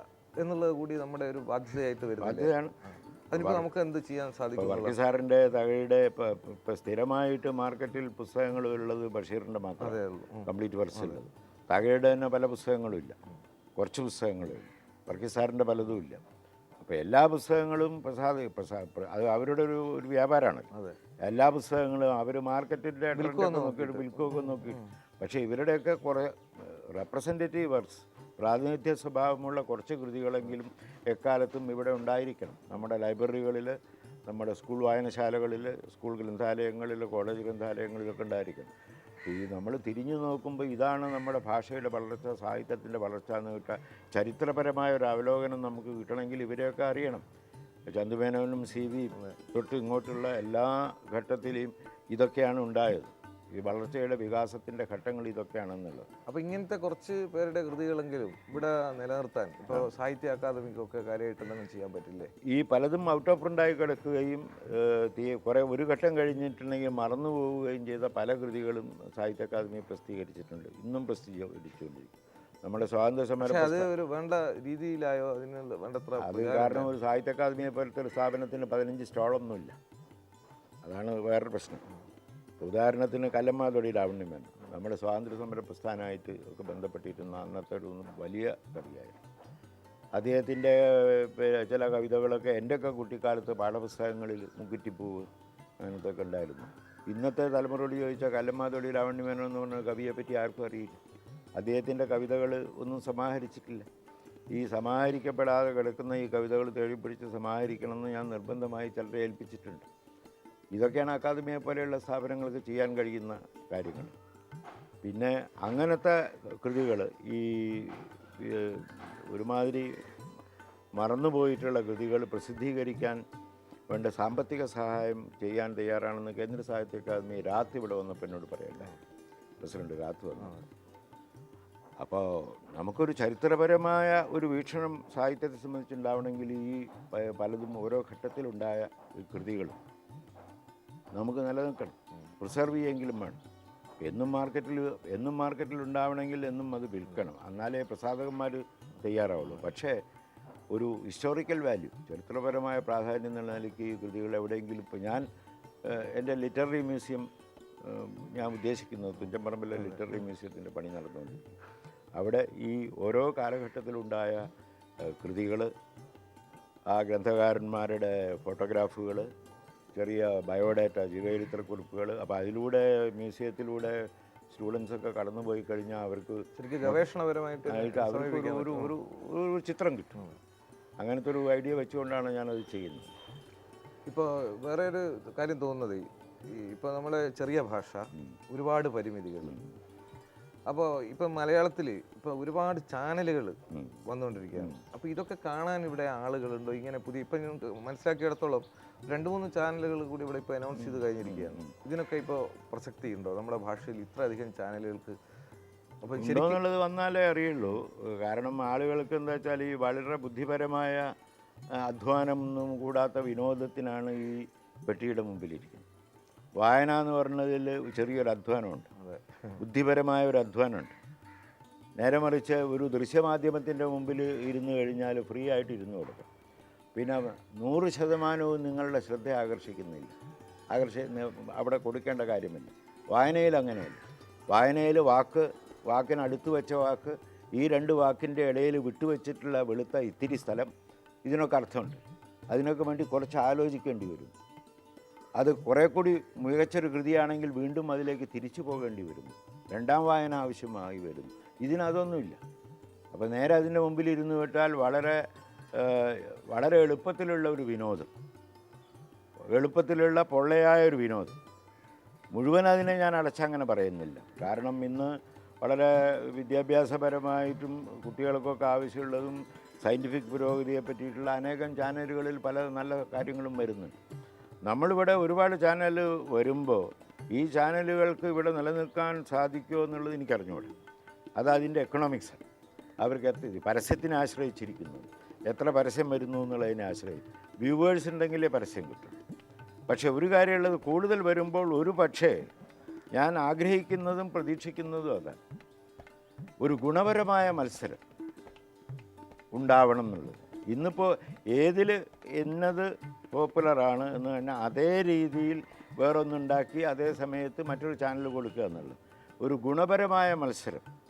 Speaker 1: എന്നുള്ളത് കൂടി നമ്മുടെ ഒരു ബാധ്യതയായിട്ട് വരുന്നത്
Speaker 2: അതിനിപ്പോൾ
Speaker 1: അതിനിപ്പോ നമുക്ക് എന്ത് ചെയ്യാൻ സാധിക്കും
Speaker 2: ഇപ്പോൾ വർക്കി സാറിന്റെ തകഴിയുടെ ഇപ്പോൾ സ്ഥിരമായിട്ട് മാർക്കറ്റിൽ പുസ്തകങ്ങൾ ഉള്ളത്
Speaker 1: ബഷീറിന്റെ മാത്രമേ
Speaker 2: കംപ്ലീറ്റ് വർക്ക്സ് ഉള്ളത് തകഴിയുടെ തന്നെ പല പുസ്തകങ്ങളും ഇല്ല. കുറച്ച് പുസ്തകങ്ങളും വർക്കി സാറിന്റെ പലതും ഇല്ല. അപ്പോൾ എല്ലാ പുസ്തകങ്ങളും പ്രസാദ് പ്രസാദ് പ്ര- അത് അവരുടെ ഒരു ഒരു വ്യാപാരമാണ് എല്ലാ പുസ്തകങ്ങളും അവർ
Speaker 1: മാർക്കറ്റിന്റെ
Speaker 2: നോക്കിയിട്ട് വിൽക്കുമൊക്കെ നോക്കി. പക്ഷേ ഇവരുടെയൊക്കെ കുറേ റെപ്രസെന്റേറ്റീവ് വർക്ക്സ് പ്രാതിനിധ്യ സ്വഭാവമുള്ള കുറച്ച് കൃതികളെങ്കിലും എക്കാലത്തും ഇവിടെ ഉണ്ടായിരിക്കണം. നമ്മുടെ ലൈബ്രറികളിൽ നമ്മുടെ സ്കൂൾ വായനശാലകളിൽ സ്കൂൾ ഗ്രന്ഥാലയങ്ങളിൽ കോളേജ് ഗ്രന്ഥാലയങ്ങളിലൊക്കെ ഉണ്ടായിരിക്കണം. ഈ നമ്മൾ തിരിഞ്ഞു നോക്കുമ്പോൾ ഇതാണ് നമ്മുടെ ഭാഷയുടെ വളർച്ച സാഹിത്യത്തിന്റെ വളർച്ച എന്ന് കിട്ടുക ചരിത്രപരമായ ഒരു അവലോകനം നമുക്ക് കിട്ടണമെങ്കിൽ ഇവരെയൊക്കെ അറിയണം. ചന്തുമേനോനും സി വി തൊട്ട് ഇങ്ങോട്ടുള്ള എല്ലാ ഘട്ടത്തിലെയും ഇതൊക്കെയാണ് ഉണ്ടായത്. ഈ വളർച്ചയുടെ വികാസത്തിന്റെ ഘട്ടങ്ങൾ ഇതൊക്കെയാണെന്നുള്ളത്.
Speaker 1: അപ്പോൾ ഇങ്ങനത്തെ കുറച്ച് പേരുടെ കൃതികളെങ്കിലും ഇവിടെ നിലനിർത്താൻ ഇപ്പോൾ സാഹിത്യ അക്കാദമിക്കൊക്കെ കാര്യമായിട്ട് എന്തെങ്കിലും ചെയ്യാൻ പറ്റില്ലേ?
Speaker 2: ഈ പലതും ഔട്ട് ഓഫ് പ്രിന്റായി കിടക്കുകയും തീ- കുറേ ഒരു ഘട്ടം കഴിഞ്ഞിട്ടുണ്ടെങ്കിൽ മറന്നു പോവുകയും ചെയ്ത പല കൃതികളും സാഹിത്യ അക്കാദമി പ്രസിദ്ധീകരിച്ചിട്ടുണ്ട്. ഇന്നും പ്രസിദ്ധീകരിച്ചുകൊണ്ടിരിക്കും നമ്മുടെ സ്വാതന്ത്ര്യ സമര
Speaker 1: അത് ഒരു വേണ്ട രീതിയിലായോ അതിനുള്ള വേണ്ടത്ര
Speaker 2: അത് കാരണം ഒരു സാഹിത്യ അക്കാദമിയെ പോലത്തെ ഒരു സ്ഥാപനത്തിന് പതിനഞ്ച് സ്റ്റോളൊന്നുമില്ല. അതാണ് വേറൊരു പ്രശ്നം. ഉദാഹരണത്തിന് കല്ലമ്മാതൊടി ലാവണ്യമേനോൻ നമ്മുടെ സ്വാതന്ത്ര്യ സമര പ്രസ്ഥാനമായിട്ട് ഒക്കെ ബന്ധപ്പെട്ടിരുന്ന അന്നത്തെ ഒരു വലിയ കവിയായിരുന്നു അദ്ദേഹത്തിന്റെ ചില കവിതകളൊക്കെ എന്റെയൊക്കെ കുട്ടിക്കാലത്ത് പാഠപുസ്തകങ്ങളിൽ മുക്കുറ്റിപ്പൂവ് അങ്ങനത്തെ ഒക്കെ ഉണ്ടായിരുന്നു. ഇന്നത്തെ തലമുറയോട് ചോദിച്ചാൽ കല്ലമ്മാതൊടി ലാവണ്യമേനോൻ എന്ന് പറഞ്ഞ കവിയെപ്പറ്റി ആർക്കും അറിയില്ല. അദ്ദേഹത്തിന്റെ കവിതകൾ ഒന്നും സമാഹരിച്ചിട്ടില്ല. ഈ സമാഹരിക്കപ്പെടാതെ കിടക്കുന്ന ഈ കവിതകൾ തേടിപ്പിടിച്ച് സമാഹരിക്കണമെന്ന് ഞാൻ നിർബന്ധമായി ചിലരെ ഏൽപ്പിച്ചിട്ടുണ്ട്. ഇതൊക്കെയാണ് അക്കാദമിയെ പോലെയുള്ള സ്ഥാപനങ്ങൾക്ക് ചെയ്യാൻ കഴിയുന്ന കാര്യങ്ങൾ. പിന്നെ അങ്ങനത്തെ കൃതികൾ ഈ ഒരുമാതിരി മറന്നുപോയിട്ടുള്ള കൃതികൾ പ്രസിദ്ധീകരിക്കാൻ വേണ്ട സാമ്പത്തിക സഹായം ചെയ്യാൻ തയ്യാറാണെന്ന് കേന്ദ്ര സാഹിത്യ അക്കാദമി രാത്രി ഇവിടെ വന്നപ്പോൾ എന്നോട് പറയണ്ടായി പ്രസിഡന്റ് രാത്രി വന്നു. അപ്പോൾ നമുക്കൊരു ചരിത്രപരമായ ഒരു വീക്ഷണം സാഹിത്യത്തെ സംബന്ധിച്ചുണ്ടാവണമെങ്കിൽ ഈ പലതും ഓരോ ഘട്ടത്തിലുണ്ടായ കൃതികളും നമുക്ക് നിലനിൽക്കണം. പ്രിസർവ് ചെയ്യെങ്കിലും വേണം. എന്നും മാർക്കറ്റിൽ എന്നും മാർക്കറ്റിൽ ഉണ്ടാവണമെങ്കിൽ എന്നും അത് വിൽക്കണം. എന്നാലേ പ്രസാധകന്മാർ തയ്യാറാവുള്ളൂ. പക്ഷേ ഒരു ഹിസ്റ്റോറിക്കൽ വാല്യൂ ചരിത്രപരമായ പ്രാധാന്യം എന്നുള്ള നിലയ്ക്ക് ഈ കൃതികൾ എവിടെയെങ്കിലും ഇപ്പോൾ ഞാൻ എന്റെ ലിറ്റററി മ്യൂസിയം ഞാൻ ഉദ്ദേശിക്കുന്നത് തുഞ്ചമ്പറമ്പിലെ ലിറ്റററി മ്യൂസിയത്തിന്റെ പണി നടന്നുകൊണ്ട് അവിടെ ഈ ഓരോ കാലഘട്ടത്തിലുണ്ടായ കൃതികൾ ആ ഗ്രന്ഥകാരന്മാരുടെ ഫോട്ടോഗ്രാഫുകൾ ചെറിയ ബയോഡാറ്റ ജീവചരിത്രക്കുറിപ്പുകൾ അപ്പോൾ അതിലൂടെ മ്യൂസിയത്തിലൂടെ സ്റ്റുഡൻസൊക്കെ കടന്നു പോയി കഴിഞ്ഞാൽ അവർക്ക്
Speaker 1: ശരിക്കും ഗവേഷണപരമായിട്ട്
Speaker 2: അവർക്ക് ഒരു ഒരു ഒരു ചിത്രം കിട്ടും അങ്ങനത്തെ ഒരു ഐഡിയ വെച്ചുകൊണ്ടാണ് ഞാനത് ചെയ്യുന്നത്.
Speaker 1: ഇപ്പോൾ വേറെ ഒരു കാര്യം തോന്നുന്നത് ഈ ഇപ്പോൾ നമ്മളെ ചെറിയ ഭാഷ ഒരുപാട് പരിമിതികൾ. അപ്പോൾ ഇപ്പം മലയാളത്തിൽ ഇപ്പോൾ ഒരുപാട് ചാനലുകൾ വന്നുകൊണ്ടിരിക്കുകയാണ്. അപ്പോൾ ഇതൊക്കെ കാണാൻ ഇവിടെ ആളുകളുണ്ടോ? ഇങ്ങനെ പുതിയ ഇപ്പം മനസ്സിലാക്കിയിടത്തോളം രണ്ട് മൂന്ന് ചാനലുകൾ കൂടി ഇവിടെ ഇപ്പോൾ അനൗൺസ് ചെയ്ത് കഴിഞ്ഞിരിക്കുകയാണ്. ഇതിനൊക്കെ ഇപ്പോൾ പ്രസക്തി ഉണ്ടോ? നമ്മുടെ ഭാഷയിൽ ഇത്രയധികം ചാനലുകൾക്ക് അപ്പോൾ
Speaker 2: ഉണ്ടോന്നുള്ളത് വന്നാലേ അറിയുള്ളൂ. കാരണം ആളുകൾക്ക് എന്താ വെച്ചാൽ ഈ വളരെ ബുദ്ധിപരമായ അധ്വാനമൊന്നും കൂടാത്ത വിനോദത്തിനാണ് ഈ പെട്ടിയുടെ മുമ്പിലിരിക്കുന്നത്. വായന എന്ന് പറഞ്ഞതിൽ ചെറിയൊരു അധ്വാനമുണ്ട്.
Speaker 1: അതെ.
Speaker 2: ബുദ്ധിപരമായ ഒരു അധ്വാനമുണ്ട്. നേരെ മറിച്ച് ഒരു ദൃശ്യമാധ്യമത്തിന്റെ മുമ്പിൽ ഇരുന്ന് കഴിഞ്ഞാൽ ഫ്രീ ആയിട്ട് ഇരുന്ന് കൊടുക്കും. പിന്നെ നൂറ് ശതമാനവും നിങ്ങളുടെ ശ്രദ്ധ ആകർഷിക്കുന്നില്ല. ആകർഷി അവിടെ കൊടുക്കേണ്ട കാര്യമില്ല. വായനയിൽ അങ്ങനെയല്ല. വായനയിൽ വാക്ക് വാക്കിനടുത്ത് വെച്ച വാക്ക് ഈ രണ്ട് വാക്കിന്റെ ഇടയിൽ വിട്ടുവെച്ചിട്ടുള്ള വെളുത്ത ഇത്തിരി സ്ഥലം ഇതിനൊക്കെ അർത്ഥമുണ്ട്. അതിനൊക്കെ വേണ്ടി കുറച്ച് ആലോചിക്കേണ്ടി വരും. അത് കുറേ കൂടി മികച്ചൊരു കൃതിയാണെങ്കിൽ വീണ്ടും അതിലേക്ക് തിരിച്ചു പോകേണ്ടി വരും. രണ്ടാം വായന ആവശ്യമായി വരുന്നു. ഇതിനതൊന്നുമില്ല. അപ്പോൾ നേരെ അതിന്റെ മുമ്പിൽ ഇരുന്ന് വിട്ടാൽ വളരെ വളരെ എളുപ്പത്തിലുള്ള ഒരു വിനോദം. എളുപ്പത്തിലുള്ള പൊള്ളയായ ഒരു വിനോദം. മുഴുവൻ അതിനെ ഞാൻ അടച്ചങ്ങനെ പറയുന്നില്ല. കാരണം ഇന്ന് വളരെ വിദ്യാഭ്യാസപരമായിട്ടും കുട്ടികൾക്കൊക്കെ ആവശ്യമുള്ളതും സയന്റിഫിക് പുരോഗതിയെ പറ്റിയിട്ടുള്ള അനേകം ചാനലുകളിൽ പല നല്ല കാര്യങ്ങളും വരുന്നുണ്ട്. നമ്മളിവിടെ ഒരുപാട് ചാനൽ വരുമ്പോൾ ഈ ചാനലുകൾക്ക് ഇവിടെ നിലനിൽക്കാൻ സാധിക്കുമോ എന്നുള്ളത് എനിക്കറിഞ്ഞൂടെ. അത് അതിന്റെ എക്കണോമിക്സ് അവർക്ക് പരസ്യത്തിനെ ആശ്രയിച്ചിരിക്കുന്നു. എത്ര പരസ്യം വരുന്നു എന്നുള്ളതിനെ ആശ്രയിച്ചു വ്യൂവേഴ്സ് ഉണ്ടെങ്കിലേ പരസ്യം കിട്ടും. പക്ഷെ ഒരു കാര്യമുള്ളത് കൂടുതൽ വരുമ്പോൾ ഒരു പക്ഷേ ഞാൻ ആഗ്രഹിക്കുന്നതും പ്രതീക്ഷിക്കുന്നതും അതാണ് ഒരു ഗുണപരമായ മത്സരം ഉണ്ടാവണം എന്നുള്ളത്. ഇന്നിപ്പോൾ ഏതിൽ എന്നത് പോപ്പുലറാണ് എന്ന് പറഞ്ഞാൽ അതേ രീതിയിൽ വേറൊന്നുണ്ടാക്കി അതേ സമയത്ത് മറ്റൊരു ചാനൽ കൊടുക്കുക എന്നുള്ളത്. ഒരു ഗുണപരമായ മത്സരം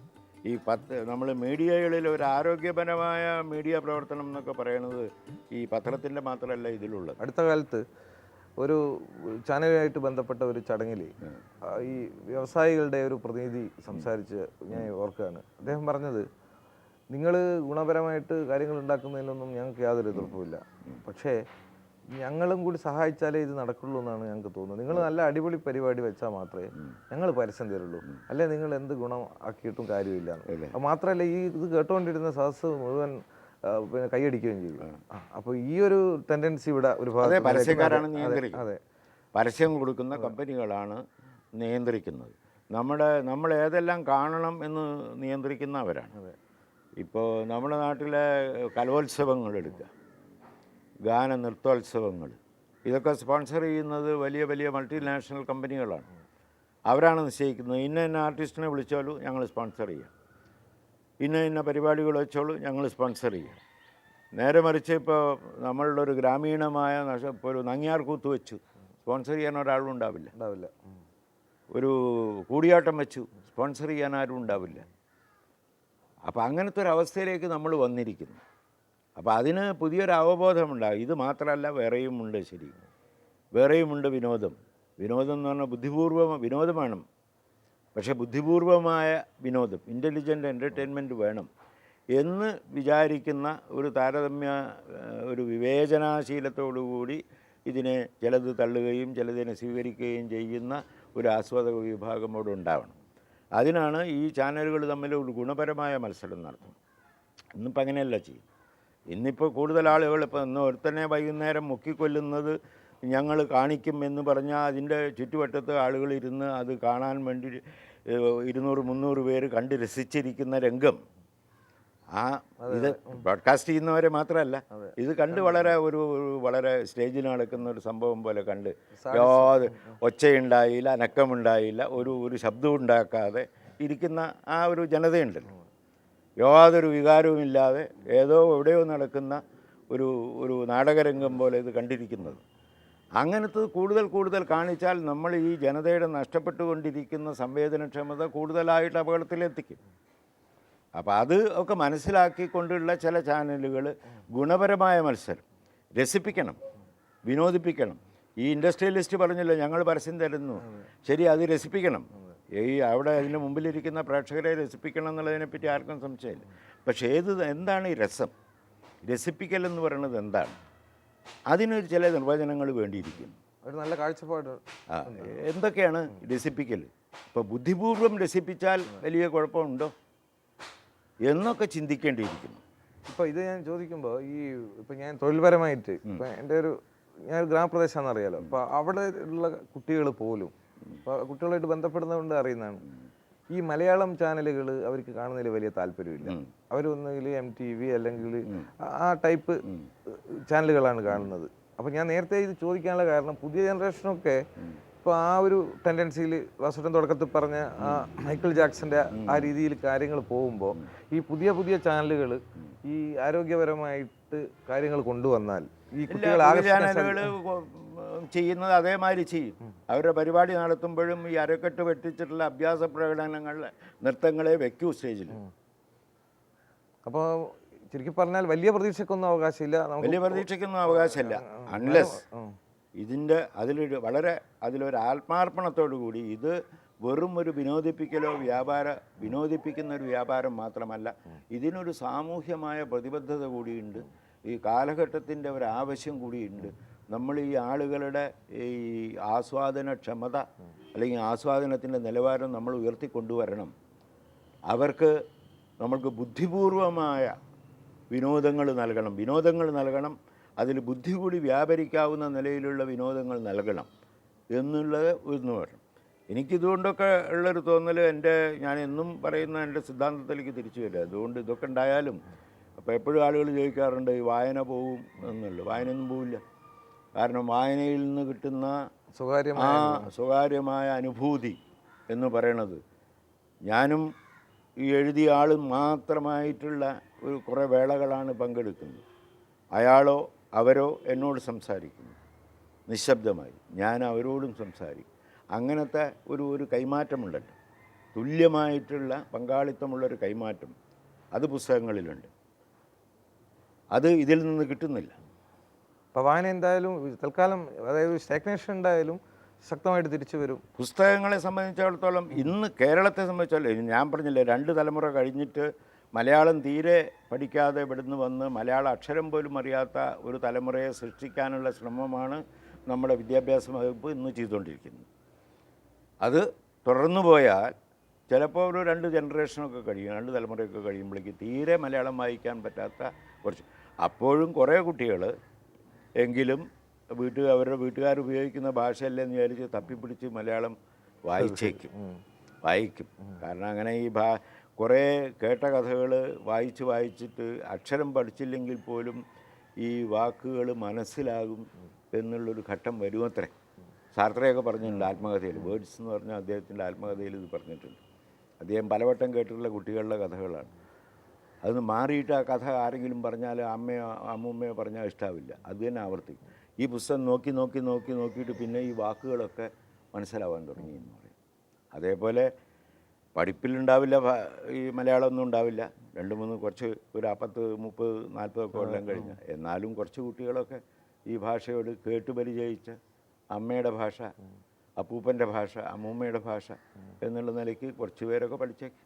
Speaker 2: ഈ പത്ത് നമ്മൾ മീഡിയകളിൽ ഒരു ആരോഗ്യപരമായ മീഡിയ പ്രവർത്തനം എന്നൊക്കെ പറയുന്നത് ഈ പത്രത്തിന്റെ മാത്രമല്ല ഇതിലുള്ളത്.
Speaker 1: അടുത്ത കാലത്ത് ഒരു ചാനലുമായിട്ട് ബന്ധപ്പെട്ട ഒരു ചടങ്ങിൽ ഈ വ്യവസായികളുടെ ഒരു പ്രതിനിധി സംസാരിച്ച് ഞാൻ ഓർക്കുകയാണ്. അദ്ദേഹം പറഞ്ഞത് നിങ്ങൾ ഗുണപരമായിട്ട് കാര്യങ്ങൾ ഉണ്ടാക്കുന്നതിലൊന്നും ഞങ്ങൾക്ക് യാതൊരു എതിർപ്പുമില്ല പക്ഷേ ഞങ്ങളും കൂടി സഹായിച്ചാലേ ഇത് നടക്കുള്ളൂ എന്നാണ് ഞങ്ങൾക്ക് തോന്നുന്നത്. നിങ്ങൾ നല്ല അടിപൊളി പരിപാടി വെച്ചാൽ മാത്രമേ ഞങ്ങൾ പരസ്യം തരുള്ളൂ. അല്ലെ നിങ്ങൾ എന്ത് ഗുണം ആക്കിയിട്ടും കാര്യമില്ല മാത്രമല്ല ഈ ഇത് കേട്ടുകൊണ്ടിരുന്ന സദസ് മുഴുവൻ പിന്നെ കൈയടിക്കുകയും ചെയ്യും അപ്പൊ അപ്പോൾ ഈ ഒരു ടെൻഡൻസി ഇവിടെ ഒരു
Speaker 2: പരസ്യക്കാരാണ് നിയന്ത്രിക്കുന്നത്. പരസ്യം കൊടുക്കുന്ന കമ്പനികളാണ് നിയന്ത്രിക്കുന്നത്. നമ്മുടെ നമ്മൾ ഏതെല്ലാം കാണണം എന്ന് നിയന്ത്രിക്കുന്നവരാണ്. ഇപ്പോൾ നമ്മുടെ നാട്ടിലെ കലോത്സവങ്ങൾ എടുക്കുക. ഗാന നൃത്തോത്സവങ്ങൾ. ഇതൊക്കെ സ്പോൺസർ ചെയ്യുന്നത് വലിയ വലിയ മൾട്ടിനാഷണൽ കമ്പനികളാണ്. അവരാണ് നിശ്ചയിക്കുന്നത്. ഇന്ന ഇന്ന ആർട്ടിസ്റ്റിനെ വിളിച്ചോളൂ ഞങ്ങൾ സ്പോൺസർ ചെയ്യാം. ഇന്ന ഇന്ന പരിപാടികൾ വെച്ചോളൂ ഞങ്ങൾ സ്പോൺസർ ചെയ്യാം. നേരെ മറിച്ച് ഇപ്പോൾ നമ്മളുടെ ഒരു ഗ്രാമീണമായ നഷ ഇപ്പോൾ ഒരു നങ്ങിയാർ കൂത്ത് വെച്ചു സ്പോൺസർ ചെയ്യാൻ ഒരാളും ഉണ്ടാവില്ല.
Speaker 1: ഉണ്ടാവില്ല.
Speaker 2: ഒരു കൂടിയാട്ടം വെച്ചു സ്പോൺസർ ചെയ്യാൻ ആരും ഉണ്ടാവില്ല. അപ്പോൾ അങ്ങനത്തെ ഒരു അവസ്ഥയിലേക്ക് നമ്മൾ വന്നിരിക്കുന്നു. അപ്പോൾ അതിന് പുതിയൊരു അവബോധമുണ്ടാകും. ഇത് മാത്രമല്ല വേറെയും ഉണ്ട് ശരി. വേറെയുമുണ്ട് വിനോദം. വിനോദം എന്ന് പറഞ്ഞാൽ ബുദ്ധിപൂർവം വിനോദം വേണം പക്ഷേ ബുദ്ധിപൂർവമായ വിനോദം ഇന്റലിജന്റ് എന്റർടൈൻമെന്റ് വേണം എന്ന് വിചാരിക്കുന്ന ഒരു താരതമ്യ ഒരു വിവേചനാശീലത്തോടുകൂടി ഇതിനെ ചിലത് തള്ളുകയും ചിലതിനെ സ്വീകരിക്കുകയും ചെയ്യുന്ന ഒരു ആസ്വാദക വിഭാഗം അവിടെ ഉണ്ടാവണം. അതിനാണ് ഈ ചാനലുകൾ തമ്മിൽ ഒരു ഗുണപരമായ മത്സരം നടത്തുന്നത്. ഇന്നിപ്പോൾ അങ്ങനെയല്ല ചെയ്യും. ഇന്നിപ്പോൾ കൂടുതൽ ആളുകൾ ഇപ്പോൾ ഇന്ന് ഒരുത്തന്നെ വൈകുന്നേരം മുക്കിക്കൊല്ലുന്നത് ഞങ്ങൾ കാണിക്കും എന്ന് പറഞ്ഞാൽ അതിന്റെ ചുറ്റുവട്ടത്ത് ആളുകൾ ഇരുന്ന് അത് കാണാൻ വേണ്ടി ഇരുന്നൂറ് മുന്നൂറ് പേര് കണ്ട് രസിച്ചിരിക്കുന്ന രംഗം. ആ ഇത് ബ്രോഡ്കാസ്റ്റ് ചെയ്യുന്നവരെ മാത്രമല്ല. ഇത് കണ്ട് വളരെ ഒരു ഒരു വളരെ സ്റ്റേജിൽ നടക്കുന്ന ഒരു സംഭവം പോലെ കണ്ട്. യാതൊരു ഒച്ചയുണ്ടായില്ല അനക്കമുണ്ടായില്ല ഒരു ഒരു ശബ്ദം ഉണ്ടാക്കാതെ ഇരിക്കുന്ന ആ ഒരു ജനതയുണ്ടല്ലോ. യാതൊരു വികാരവുമില്ലാതെ ഏതോ എവിടെയോ നടക്കുന്ന ഒരു ഒരു നാടകരംഗം പോലെ ഇത് കണ്ടിരിക്കുന്നത്. അങ്ങനത്തെ കൂടുതൽ കൂടുതൽ കാണിച്ചാൽ നമ്മൾ ഈ ജനതയുടെ നഷ്ടപ്പെട്ടുകൊണ്ടിരിക്കുന്ന സംവേദനക്ഷമത കൂടുതലായിട്ട് അപകടത്തിലെത്തിക്കും. അപ്പോൾ അത് ഒക്കെ മനസ്സിലാക്കിക്കൊണ്ടുള്ള ചില ചാനലുകൾ ഗുണപരമായ മത്സരം. രസിപ്പിക്കണം വിനോദിപ്പിക്കണം. ഈ ഇൻഡസ്ട്രിയലിസ്റ്റ് പറഞ്ഞല്ലോ ഞങ്ങൾ പരസ്യം തരുന്നു. ശരി അത് രസിപ്പിക്കണം. ഈ അവിടെ അതിന് മുമ്പിലിരിക്കുന്ന പ്രേക്ഷകരെ രസിപ്പിക്കണം എന്നുള്ളതിനെപ്പറ്റി ആർക്കും സംശയമില്ല. പക്ഷേ ഏത് എന്താണ് ഈ രസം? രസിപ്പിക്കൽ എന്ന് പറയുന്നത് എന്താണ്? അതിനൊരു ചില നിർവചനങ്ങൾ വേണ്ടിയിരിക്കുന്നു
Speaker 1: ഒരു നല്ല കാഴ്ചപ്പാട്.
Speaker 2: ആ, എന്തൊക്കെയാണ് രസിപ്പിക്കൽ? ഇപ്പോൾ ബുദ്ധിപൂർവം രസിപ്പിച്ചാൽ വലിയ കുഴപ്പമുണ്ടോ? എന്നൊക്കെ ചിന്തിക്കേണ്ടിയിരിക്കുന്നു.
Speaker 1: ഇപ്പോൾ ഇത് ഞാൻ ചോദിക്കുമ്പോൾ ഈ ഇപ്പം ഞാൻ തൊഴിൽപരമായിട്ട് ഇപ്പം എന്റെ ഒരു ഞാൻ ഒരു ഗ്രാമപ്രദേശമാണെന്ന് അറിയാലോ. അപ്പോൾ അവിടെ ഉള്ള കുട്ടികൾ പോലും കുട്ടികളായിട്ട് ബന്ധപ്പെടുന്നതുകൊണ്ട് അറിയുന്നതാണ്. ഈ മലയാളം ചാനലുകൾ അവർക്ക് കാണുന്നതിൽ വലിയ താല്പര്യമില്ല. അവരൊന്നുകിൽ എം ടി വി അല്ലെങ്കിൽ ആ ടൈപ്പ് ചാനലുകളാണ് കാണുന്നത്. അപ്പം ഞാൻ നേരത്തെ ഇത് ചോദിക്കാനുള്ള കാരണം പുതിയ ജനറേഷനൊക്കെ ഇപ്പോൾ ആ ഒരു ടെൻഡൻസിയിൽ വാസുട്ടൻ തുടക്കത്തിൽ പറഞ്ഞ ആ മൈക്കിൾ ജാക്സന്റെ ആ രീതിയിൽ കാര്യങ്ങൾ പോകുമ്പോൾ ഈ പുതിയ പുതിയ ചാനലുകൾ ഈ ആരോഗ്യപരമായിട്ട് കാര്യങ്ങൾ കൊണ്ടുവന്നാൽ ഈ കുട്ടികൾ
Speaker 2: ചാനലുകൾ ചെയ്യുന്നത് അതേമാതിരി ചെയ്യും. അവരുടെ പരിപാടി നടത്തുമ്പോഴും ഈ അരക്കെട്ട് വെട്ടിച്ചിട്ടുള്ള അഭ്യാസ പ്രകടനങ്ങൾ നൃത്തങ്ങളെ വെക്കൂ സ്റ്റേജിൽ.
Speaker 1: അപ്പോൾ ചുരുക്കി പറഞ്ഞാൽ വലിയ പ്രതീക്ഷക്കൊന്നും അവകാശമില്ല.
Speaker 2: വലിയ പ്രതീക്ഷയ്ക്കൊന്നും അവകാശമില്ല. അൺലെസ് ഇതിന്റെ അതിലൊരു വളരെ അതിലൊരു ആത്മാർപ്പണത്തോടു കൂടി ഇത് വെറും ഒരു വിനോദിപ്പിക്കലോ വ്യാപാര വിനോദിപ്പിക്കുന്ന ഒരു വ്യാപാരം മാത്രമല്ല ഇതിനൊരു സാമൂഹ്യമായ പ്രതിബദ്ധത കൂടിയുണ്ട്. ഈ കാലഘട്ടത്തിന്റെ ഒരു ആവശ്യം കൂടിയുണ്ട്. നമ്മൾ ഈ ആളുകളുടെ ഈ ആസ്വാദന ക്ഷമത അല്ലെങ്കിൽ ആസ്വാദനത്തിന്റെ നിലവാരം നമ്മൾ ഉയർത്തിക്കൊണ്ടുവരണം. അവർക്ക് നമ്മൾക്ക് ബുദ്ധിപൂർവമായ വിനോദങ്ങൾ നൽകണം. വിനോദങ്ങൾ നൽകണം അതിൽ ബുദ്ധി കൂടി വ്യാപരിക്കാവുന്ന നിലയിലുള്ള വിനോദങ്ങൾ നൽകണം എന്നുള്ളത് ഒന്ന് വേണം. എനിക്കിതുകൊണ്ടൊക്കെ ഉള്ളൊരു തോന്നൽ എന്റെ ഞാൻ എന്നും പറയുന്ന എന്റെ സിദ്ധാന്തത്തിലേക്ക് തിരിച്ചു വരിക. അതുകൊണ്ട് ഇതൊക്കെ ഉണ്ടായാലും അപ്പോൾ എപ്പോഴും ആളുകൾ ചോദിക്കാറുണ്ട് വായന പോവും എന്നുള്ളു വായനയൊന്നും പോവില്ല. കാരണം വായനയിൽ നിന്ന് കിട്ടുന്ന ആ സ്വകാര്യമായ അനുഭൂതി എന്ന് പറയണത്. ഞാനും ഈ എഴുതിയ ആളും മാത്രമായിട്ടുള്ള ഒരു കുറേ വേളകളാണ് പങ്കെടുക്കുന്നത്. അയാളോ അവരോ എന്നോട് സംസാരിക്കുന്നു. നിശബ്ദമായി. ഞാൻ അവരോടും സംസാരിക്കും. അങ്ങനത്തെ ഒരു ഒരു കൈമാറ്റമുണ്ടല്ലോ. തുല്യമായിട്ടുള്ള പങ്കാളിത്തമുള്ളൊരു കൈമാറ്റം. അത് പുസ്തകങ്ങളിലുണ്ട്. അത് ഇതിൽ നിന്ന് കിട്ടുന്നില്ല.
Speaker 1: അപ്പൊ വായന എന്തായാലും തൽക്കാലം അതായത് സ്റ്റാഗ്നേഷൻ ഉണ്ടായാലും ശക്തമായിട്ട് തിരിച്ചു വരും.
Speaker 2: പുസ്തകങ്ങളെ സംബന്ധിച്ചിടത്തോളം ഇന്ന് കേരളത്തെ സംബന്ധിച്ചിടത്തോളം ഞാൻ പറഞ്ഞില്ലേ രണ്ട് തലമുറ കഴിഞ്ഞിട്ട് മലയാളം തീരെ പഠിക്കാതെ ഇവിടുന്ന് വന്ന് മലയാള അക്ഷരം പോലും അറിയാത്ത ഒരു തലമുറയെ സൃഷ്ടിക്കാനുള്ള ശ്രമമാണ് നമ്മുടെ വിദ്യാഭ്യാസ വകുപ്പ് ഇന്ന് ചെയ്തുകൊണ്ടിരിക്കുന്നത്. അത് തുടർന്നു പോയാൽ ചിലപ്പോൾ ഒരു രണ്ട് ജനറേഷനൊക്കെ കഴിയും രണ്ട് തലമുറയൊക്കെ കഴിയുമ്പോഴേക്ക് തീരെ മലയാളം വായിക്കാൻ പറ്റാത്ത കുറച്ച്. അപ്പോഴും കുറേ കുട്ടികൾ എങ്കിലും വീട്ടുകാർ അവരുടെ വീട്ടുകാർ ഉപയോഗിക്കുന്ന ഭാഷയല്ലേ എന്ന് വിചാരിച്ച് തപ്പിപ്പിടിച്ച് മലയാളം വായിച്ചേക്കും. വായിക്കും. കാരണം അങ്ങനെ ഈ ഭാ കുറേ കേട്ട കഥകൾ വായിച്ച് വായിച്ചിട്ട് അക്ഷരം പഠിച്ചില്ലെങ്കിൽ പോലും ഈ വാക്കുകൾ മനസ്സിലാകും എന്നുള്ളൊരു ഘട്ടം വരുമത്രേ. സാർത്രയൊക്കെ പറഞ്ഞിട്ടുണ്ട് ആത്മകഥയിൽ. വേർഡ്സ് എന്ന് പറഞ്ഞാൽ അദ്ദേഹത്തിന്റെ ആത്മകഥയിൽ ഇത് പറഞ്ഞിട്ടുണ്ട്. അദ്ദേഹം പലവട്ടം കേട്ടിട്ടുള്ള കുട്ടികളുടെ കഥകളാണ്. അത് മാറിയിട്ട് ആ കഥ ആരെങ്കിലും പറഞ്ഞാൽ അമ്മയോ അമ്മൂമ്മയോ പറഞ്ഞാൽ ഇഷ്ടാവില്ല. അത് തന്നെ ആവർത്തിക്കും ഈ പുസ്തകം നോക്കി നോക്കി നോക്കി നോക്കിയിട്ട് പിന്നെ ഈ വാക്കുകളൊക്കെ മനസ്സിലാവാൻ തുടങ്ങി എന്ന് പറയും. അതേപോലെ പഠിപ്പിലുണ്ടാവില്ല ഈ മലയാളമൊന്നും ഉണ്ടാവില്ല. രണ്ട് മൂന്ന് കുറച്ച് ഒരു പത്ത് മുപ്പത് നാൽപ്പതൊക്കെ കൊല്ലം കഴിഞ്ഞ്. എന്നാലും കുറച്ച് കുട്ടികളൊക്കെ ഈ ഭാഷയോട് കേട്ട് പരിചയിച്ച അമ്മയുടെ ഭാഷ അപ്പൂപ്പന്റെ ഭാഷ അമ്മൂമ്മയുടെ ഭാഷ എന്നുള്ള നിലയ്ക്ക് കുറച്ച് പേരൊക്കെ പഠിച്ചേക്കും.